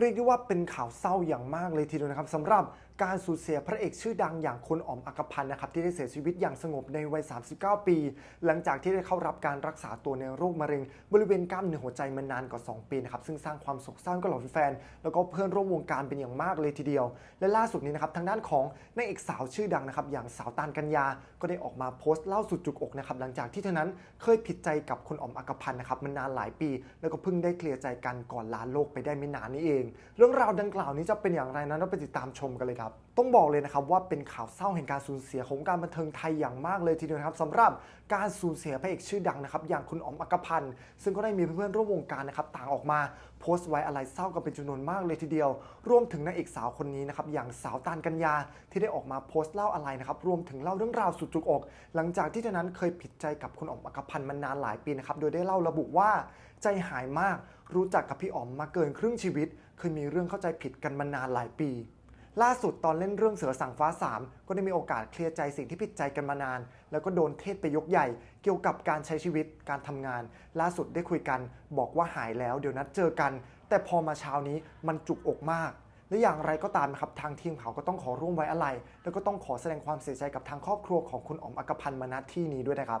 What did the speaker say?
เรียกได้ว่าเป็นข่าวเศร้าอย่างมากเลยทีเดียวนะครับสำหรับ การสูญเสียพระเอกชื่อดังอย่างคุณอ๋อมอักพันธ์นะครับที่ได้เสียชีวิตอย่างสงบในวัย 39 ปี หลังจากที่ได้เข้ารับการรักษาตัวในโรคมะเร็ง บริเวณกล้ามเนื้อหัวใจมานานกว่า 2 ปีนะครับซึ่งสร้างความโศกเศร้ากับเหล่าแฟนแล้วก็เพื่อนร่วมวงการเป็นอย่างมากเลยทีเดียว และล่าสุดนี้นะครับทางด้านของนางเอกสาวชื่อดังนะครับอย่างสาวตาลกัญญา ก็ได้ออกมาโพสต์เล่าสุดจุกอกนะครับหลังจากที่เธอนั้นเคยผิดใจกับคุณอ๋อมอักพันธ์นะครับมานานหลายปี แล้วก็เพิ่งได้เคลียร์ใจกันก่อนลาโลกไปได้ไม่นานนี้เอง เรื่องราวดังกล่าวนี้จะเป็นอย่างไรนั้นเราไปติดตามชมกันเลยครับต้องบอกเลยนะครับว่าเป็นข่าวเศร้าแห่งการสูญเสียของการบันเทิงไทยอย่างมากเลยทีเดียวครับสำหรับการสูญเสียพระเอกชื่อดังนะครับอย่างคุณอ๋อมอักพันธ์ซึ่งก็ได้มีเพื่อนๆร่วมวงการนะครับต่างออกมาโพสต์ไว้อะไรเศร้ากันเป็นจำนวนมากเลยทีเดียว รวมถึงนางเอกสาวคนนี้นะครับอย่างสาวตาลกัญญาที่ได้ออกมาโพสต์เล่าอะไรนะครับรวมถึงเล่าเรื่องราวสุดจุกอก หลังจากที่เธอนั้นเคยผิดใจกับคุณอ๋อมอักพันธ์มานานหลายปีนะครับโดยได้เล่าระบุว่าใจหายมาก รู้จักกับพี่อ๋อมมาเกินครึ่งชีวิต เคยมีเรื่องเข้าใจผิดกันมานานหลายปี ล่าสุดตอนเล่นเรื่องเสือสั่งฟ้า 3 ก็ได้มีโอกาสเคลียร์ใจสิ่งที่ผิดใจกันมานาน แล้วก็โดนเทศไปยกใหญ่ เกี่ยวกับการใช้ชีวิตการทำงาน ล่าสุดได้คุยกัน บอกว่าหายแล้วเดี๋ยวนัดเจอกัน แต่พอมาเช้านี้มันจุกอกมาก และอย่างไรก็ตามนะครับทางทีมข่าก็ต้องขอร่วมไว้อะไร แล้วก็ต้องขอแสดงความเสียใจกับทางครอบครัวของคุณอ๋อมอักพันธ์มาณที่นี้ด้วยนะครับ